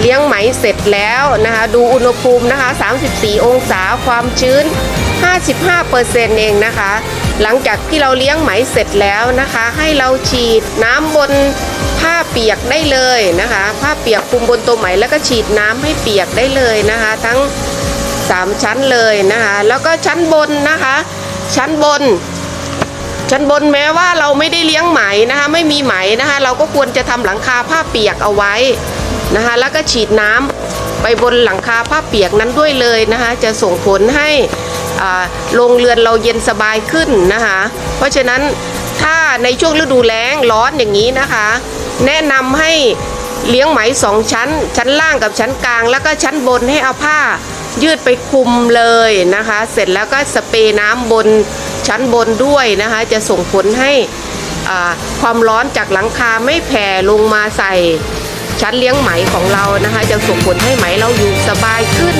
เลี้ยงไหมเสร็จแล้วนะคะดูอุณหภูมินะคะ 34 องศาความชื้น 55%เองนะคะ หลังจากที่เราเลี้ยงไหมเสร็จแล้วนะคะ ให้เราฉีดน้ำบนผ้าเปียกได้เลยนะคะ ผ้าเปียกคลุมบนตัวไหมแล้วก็ฉีดน้ำให้เปียกได้เลยนะคะ ทั้ง 3 ชั้นเลยนะคะ แล้วก็ชั้นบนนะคะ ชั้นบนชั้นบนแม้ว่าเราไม่ได้เลี้ยงไหมนะคะ ไม่มีไหมนะคะ เราก็ควรจะทำหลังคาผ้าเปียกเอาไว้ นะคะแล้วก็ฉีดน้ำไปบนหลังคาผ้าเปียกนั้นด้วยเลยนะคะจะส่งผลให้โรงเรือนเราเย็นสบายขึ้นนะคะเพราะฉะนั้นถ้าในช่วงฤดูแล้งร้อนอย่างนี้นะคะ แนะนำให้เลี้ยงไหมสองชั้น ชั้นล่างกับชั้นกลาง แล้วก็ชั้นบนให้เอาผ้ายืดไปคุมเลยนะคะ เสร็จแล้วก็สเปรย์น้ำบนชั้นบนด้วยนะคะ จะส่งผลให้ความร้อนจากหลังคาไม่แผ่ลงมาใส่ ชั้นเลี้ยงไหมของเรานะคะ จะส่งผลให้ไหมเราอยู่สบายขึ้น